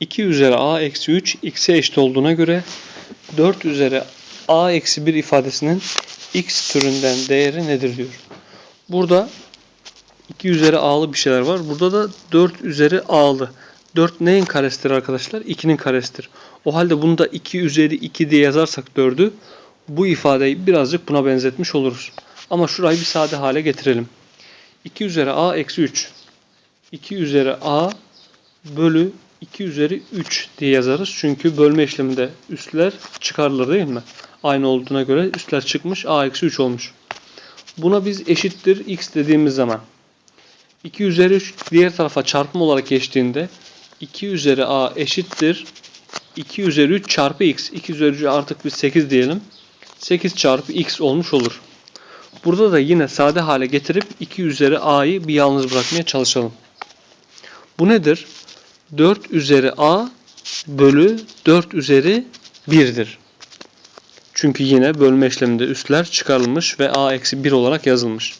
2 üzeri a eksi 3 x'e eşit olduğuna göre 4 üzeri a eksi 1 ifadesinin x türünden değeri nedir diyor. Burada 2 üzeri a'lı bir şeyler var. Burada da 4 üzeri a'lı. 4 neyin karesidir arkadaşlar? 2'nin karesidir. O halde bunu da 2 üzeri 2 diye yazarsak 4'ü bu ifadeyi birazcık buna benzetmiş oluruz. Ama şurayı bir sade hale getirelim. 2 üzeri a eksi 3. 2 üzeri a bölü 2 üzeri 3 diye yazarız. Çünkü bölme işleminde üstler çıkarılır değil mi? Aynı olduğuna göre üstler çıkmış a eksi 3 olmuş. Buna biz eşittir x dediğimiz zaman 2 üzeri 3 diğer tarafa çarpım olarak geçtiğinde 2 üzeri a eşittir 2 üzeri 3 çarpı x. 2 üzeri 3 artık biz 8 diyelim. 8 çarpı x olmuş olur. Burada da yine sade hale getirip 2 üzeri a'yı bir yalnız bırakmaya çalışalım. Bu nedir? 4 üzeri a bölü 4 üzeri 1'dir. Çünkü yine bölme işleminde üstler çıkarılmış ve a eksi 1 olarak yazılmış.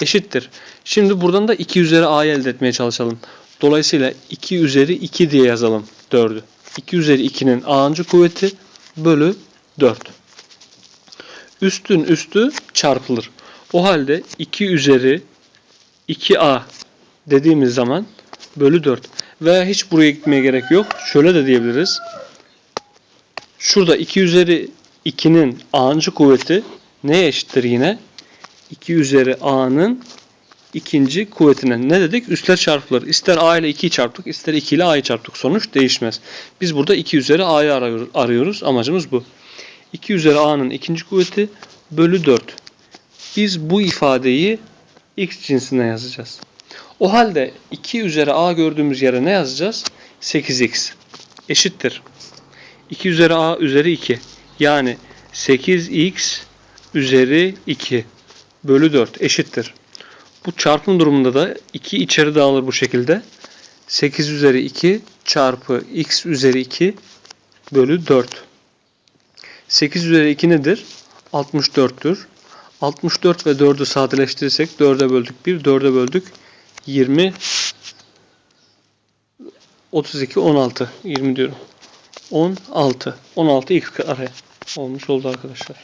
Eşittir. Şimdi buradan da 2 üzeri a'yı elde etmeye çalışalım. Dolayısıyla 2 üzeri 2 diye yazalım 4'ü. 2 üzeri 2'nin a'ncı kuvveti bölü 4. Üstün üstü çarpılır. O halde 2 üzeri 2a dediğimiz zaman bölü 4. Veya hiç buraya gitmeye gerek yok. Şöyle de diyebiliriz. Şurada 2 üzeri 2'nin a'ncı kuvveti neye eşittir yine? 2 üzeri a'nın ikinci kuvvetine. Ne dedik? Üstler çarpılır. İster a ile 2'yi çarptık, ister 2 ile a'yı çarptık. Sonuç değişmez. Biz burada 2 üzeri a'yı arıyoruz. Amacımız bu. 2 üzeri a'nın ikinci kuvveti bölü 4. Biz bu ifadeyi x cinsine yazacağız. O halde 2 üzeri a gördüğümüz yere ne yazacağız? 8x eşittir. 2 üzeri a üzeri 2. Yani 8x üzeri 2 bölü 4 eşittir. Bu çarpım durumunda da 2 içeri dağılır bu şekilde. 8 üzeri 2 çarpı x üzeri 2 bölü 4. 8 üzeri 2 nedir? 64'tür. 64 ve 4'ü sadeleştirirsek 4'e böldük 1, 4'e böldük 20 32 16 20 diyorum. 16 16 x kare olmuş oldu arkadaşlar.